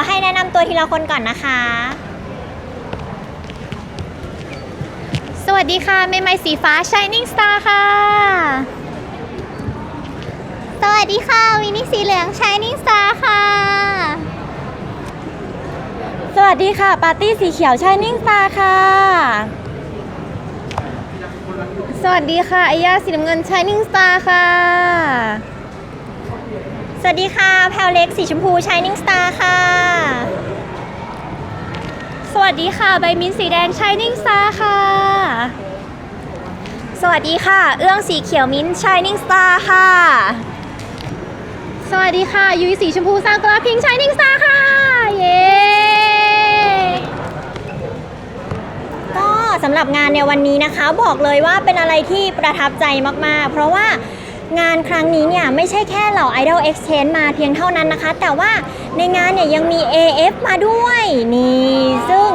ยวให้แนะนำตัวทีละคนก่อนนะคะ สวัสดีค่ะเมย์ไมสีฟ้า Shining Star ค่ะ สวัสดีค่ะ วินิสีเหลือง Shining Star ค่ะ สวัสดีค่ะ ปาร์ตี้สีเขียว Shining Star ค่ะ สวัสดีค่ะไอยาสีน้ำเงิน Shining Star ค่ะ สวัสดีค่ะ แพลวเล็กสีชมพู Shining Star ค่ะ สวัสดีค่ะ ใบมิ้นสีแดง Shining Star ค่ะ สวัสดีค่ะ เอื้องสีเขียวมิ้น Shining Star ค่ะ สวัสดีค่ะ ยุ้ยสีชมพูซากุระพิง Shining Star ค่ะ เย้ก็สำหรับงานในวันนี้นะคะ บอกเลยว่าเป็นอะไรที่ประทับใจมากๆ เพราะว่า งานครั้งนี้เนี่ยไม่ใช่แค่เหล่า Idol Exchange มาเพียงเท่านั้นนะคะ แต่ว่าในงานเนี่ยยังมี AF มาด้วยนี่ซึ่ง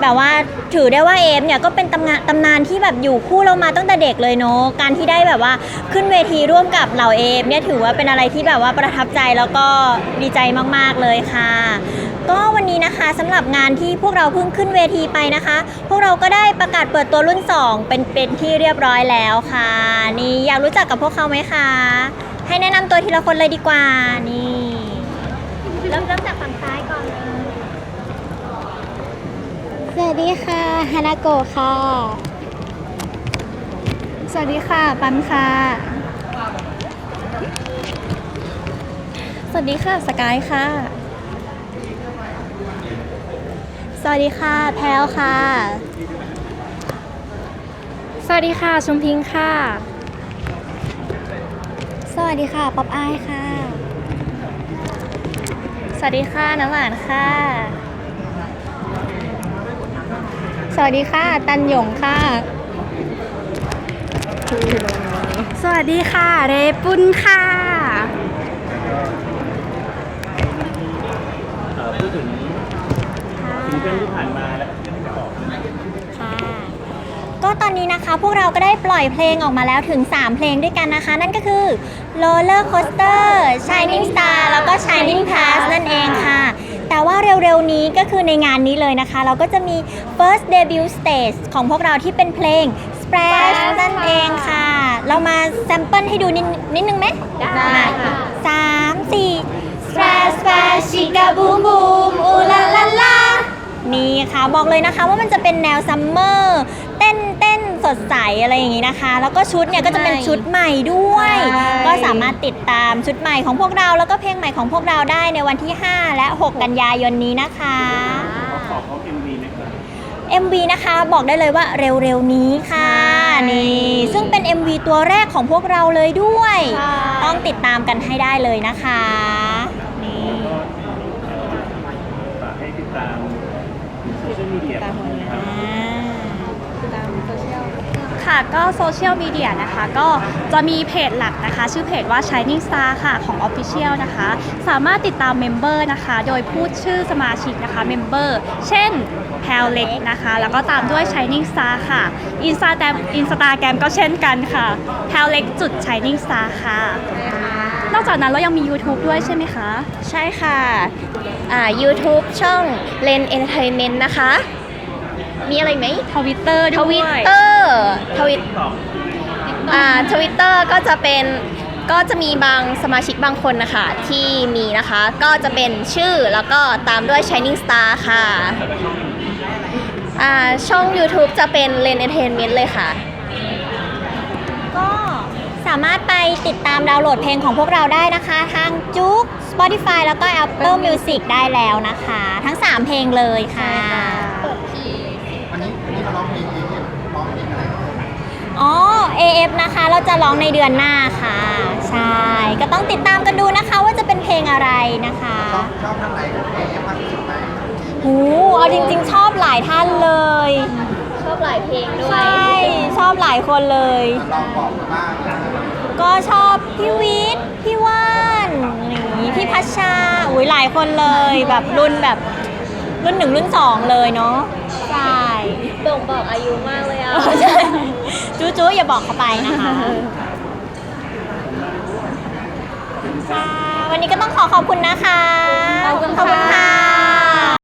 แบบว่าถือได้ว่า AF เนี่ยก็เป็นตำนานตำนานที่แบบอยู่คู่เรามาตั้งแต่เด็กเลยเนาะการที่ได้แบบว่าขึ้นเวทีร่วมกับเหล่า AF เนี่ยถือว่าเป็นอะไรที่แบบว่าประทับใจแล้วก็ดีใจมากๆเลยค่ะ ก็วันนี้นะคะสำหรับงานที่พวกเราเพิ่งขึ้นเวทีไปนะคะ พวกเราก็ได้ประกาศเปิดตัวรุ่น 2 เป็นเป็นที่เรียบร้อยแล้วค่ะ นี่อยากรู้จักกับพวกเขาไหมคะ ให้แนะนำตัวทีละคนเลยดีกว่านี่เริ่มเริ่มจากฝั่งซ้ายก่อนเลยสวัสดีค่ะฮานาโกะค่ะ สวัสดีค่ะ ปันค่ะ สวัสดีค่ะสกายค่ะ สวัสดีค่ะ แพลวค่ะ สวัสดีค่ะ ชมพิงค่ะ สวัสดีค่ะ ป๊อปอายค่ะ สวัสดีค่ะ น้ำหวานค่ะ สวัสดีค่ะ ตันหยงค่ะ สวัสดีค่ะ เรปุนค่ะ เอ่อพูดถึงซิง เกิลที่ผ่านมาและซิงเกิลที่จะออกนะค่ะก็ตอนนี้นะคะพวกเราก็ได้ปล่อยเพลงออกมาแล้วถึง 3 เพลงด้วยกันนะคะ นั่นก็คือ Roller Coaster Shining Star แล้วก็ Shining Pass นั่นเองค่ะ แต่ว่าเร็วๆนี้ก็คือในงานนี้เลยนะคะ เราก็จะมี First Debut Stage ของพวกเราที่เป็นเพลง Splash นั่นเองค่ะ เรามาแซมเปิลให้ดูนิดนิดนึงไหมได้ค่ะสามสี่ Splash Splash Chica Boom Boom อูลาลาลานี่ ค่ะ บอกเลยนะคะว่ามันจะเป็นแนวซัมเมอร์เต้นเต้นสดใสอะไรอย่างนี้นะคะ แล้วก็ชุดเนี่ยก็จะเป็นชุดใหม่ด้วย ใช่ ก็สามารถติดตามชุดใหม่ของพวกเรา แล้วก็เพลงใหม่ของพวกเราได้ในวันที่ 5 และ 6 กันยายนนี้นะคะเขาขอเขาเอ็มวีไหมครับ MV นะคะบอกได้เลยว่าเร็วๆนี้ค่ะใช่ นี่ซึ่งเป็น MV ตัวแรกของพวกเราเลยด้วยใช่ต้องติดตามกันให้ได้เลยนะคะนี่ ก็เอ่อฝากให้ติดตาม โซเชียลมีเดียครับอ่าค่ะก็โซเชียลมีเดียนะคะ ก็จะมีเพจหลักนะคะ ชื่อเพจว่า Shining Star ค่ะของ Official นะคะ สามารถติดตามเมมเบอร์นะคะ โดยพูดชื่อสมาชิกนะคะเมมเบอร์เช่นแพลเล็กนะคะ แล้วก็ตามด้วย Shining Star ค่ะอินสตาแกรมอินสตาแกรมก็เช่นกันค่ะแพลเล็กจุด Shining Star ค่ะ อกจากนั้นเรายังมี YouTube ด้วยใช่ไหมคะ ใช่ค่ะอ่า YouTube ช่อง Len Entertainment นะคะ มีอะไรไหม ทวิตเตอร์ทด้วยวิตเตอร์ทวิตอ่าทวิตเตอร์ก็จะเป็นก็จะมีบางสมาชิกบางคนนะคะที่มีนะคะ ก็จะเป็นชื่อแล้วก็ตามด้วย Shining Star ค่ะอ่าช่อง YouTube จะเป็น Len Entertainment เลยค่ะ ก็สามารถไปติดตามดาวน์โหลดเพลงของพวกเราได้นะคะ ทางจุก Spotify แล้วก็ Apple Music ได้แล้วนะคะ ทั้ง 3 เพลงเลยค่ะวันนี้วันนี้มาร้องเพลงเองเนี่ยร้องเพลงอะไรอ๋อ AF นะคะเราจะร้องในเดือนหน้าค่ะ ใช่ ก็ต้องติดตามกันดูนะคะว่าจะเป็นเพลงอะไรนะคะ ชอบชอบท่านไหนของเอฟมากที่สุดไหมหูเอาจริง ๆ ชอบหลายท่านเลย ชอบหลายเพลงด้วใช่ ย ชอบหลายคนเลย ลองบอกมาบ้างนะ ก็ชอบพี่วิทย์พี่ว่านนี่พี่พัชชาอุ้ยหลายคนเลยแบบรุ่นแบบรุ่นหนึ่งรุ่นสองเลยเนาะใช่บ่งบอกอายุมากเลยอะเออใช่จู้จู้อย่าบอกเขาไปนะคะค่ะวันนี้ก็ต้องขอขอบคุณนะคะ